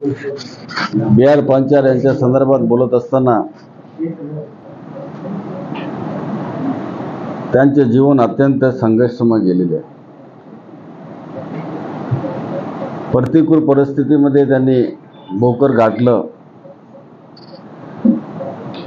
बी R Panchal यांच्या संदर्भात बोलत असताना त्यांचे जीवन अत्यंत संघर्षमय गेलेले आहे. प्रतिकूल परिस्थितीमध्ये त्यांनी भोकर गाठलं.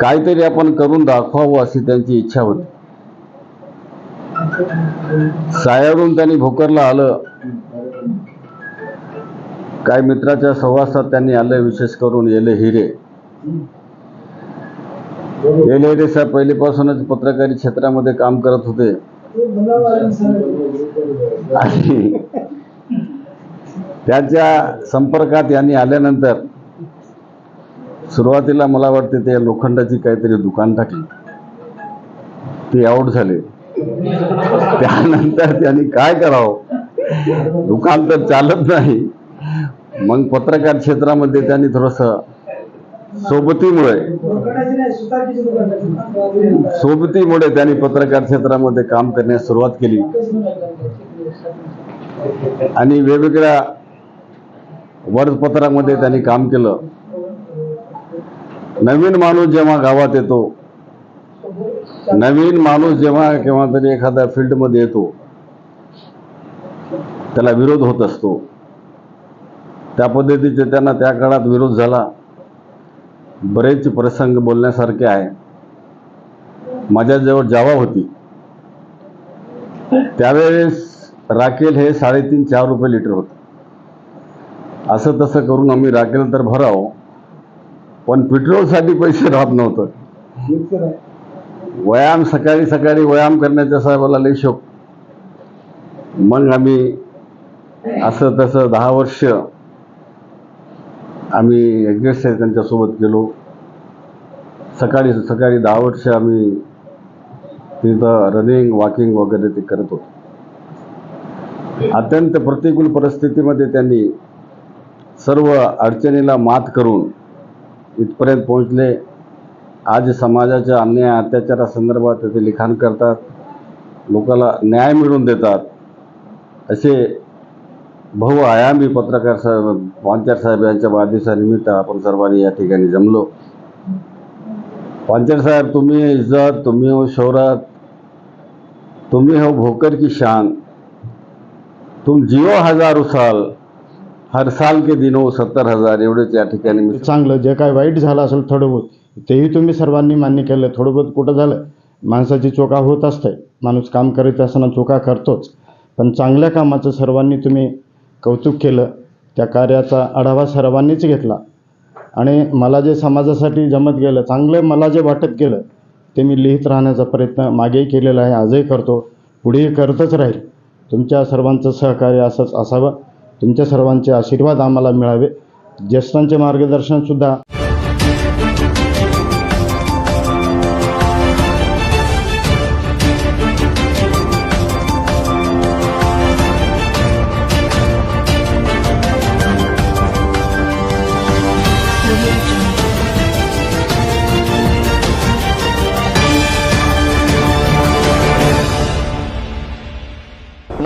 काहीतरी आपण करून दाखवावं अशी त्यांची इच्छा होती. सायावरून त्यांनी भोकरला आलं. काही मित्राच्या सहवासात त्यांनी आलं विशेष करून येले हिरे. येले हिरे साहेब पहिलेपासूनच पत्रकारी क्षेत्रामध्ये काम करत होते. आणि त्यांच्या संपर्कात यांनी आल्यानंतर सुरुवातीला मला वाटते ते लोखंडाची काहीतरी दुकान टाकली. ते आऊट झाले. त्यानंतर त्यांनी काय करावं? दुकान तर चालत नाही. मग पत्रकार क्षेत्रामध्ये त्यांनी थोडंसं सोबतीमुळे सोबतीमुळे त्यांनी पत्रकार क्षेत्रामध्ये काम करण्यास सुरुवात केली. आणि वेगवेगळ्या वर्तपत्रामध्ये त्यांनी काम केलं. नवीन माणूस जेव्हा गावात येतो नवीन माणूस जेव्हा केव्हा तरी एखाद्या फील्डमध्ये येतो त्याला विरोध होत असतो. त्या पद्धतीचे त्यांना त्या काळात विरोध झाला. बरेच प्रसंग बोलण्यासारखे आहे. माझ्याजवळ जावा होती. त्यावेळेस राखेल हे साडेतीन चार रुपये लिटर होतं. असं तसं करून आम्ही राखेल तर भरावं. पण पेट्रोलसाठी पैसे राहत नव्हतं. व्यायाम सकाळी सकाळी व्यायाम करण्याच्या साहेबाला लई शोक. मग आम्ही असं तसं दहा वर्ष आम्ही एक्झरसाईज त्यांच्यासोबत गेलो. सकाळी सकाळी दहा वर्ष आम्ही तिथं रनिंग वॉकिंग वगैरे ते करत होतो. अत्यंत प्रतिकूल परिस्थितीमध्ये त्यांनी सर्व अडचणीला मात करून इथपर्यंत पोहोचले. आज समाजाच्या अन्याय अत्याचारासंदर्भात ते लिखाण करतात. लोकाला न्याय मिळवून देतात. असे बहुआयामी पत्रकार साहेब पांचार साहेब यांच्या वाढदिवसानिमित्त आपण सर्वांनी या ठिकाणी जमलो. पांचर साहेब तुम्ही इज्जत तुम्ही हो शौरात तुम्ही हो भोकर की शान. तुम जिओ हजारो साल हर साल के दिनो सत्तर हजार एवढेच या ठिकाणी मी चांगलं जे काय वाईट झालं असेल थोडं बहुत तेही तुम्ही सर्वांनी मान्य केलं थोडं बहुत कुठं झालं माणसाची चोका होत असते. माणूस काम करीत असताना चोका करतोच. पण चांगल्या कामाचं सर्वांनी तुम्ही कौतुक केलं त्या कार्याचा आढावा सर्वांनीच घेतला. आणि मला जे समाजासाठी जमत गेलं चांगलं मला जे वाटत गेलं ते मी लिहित राहण्याचा प्रयत्न मागेही केलेला आहे आजही करतो पुढेही करतच राहील. तुमच्या सर्वांचं सहकार्य असंच असावं. तुमच्या सर्वांचे आशीर्वाद आम्हाला मिळावे. ज्येष्ठांचे मार्गदर्शनसुद्धा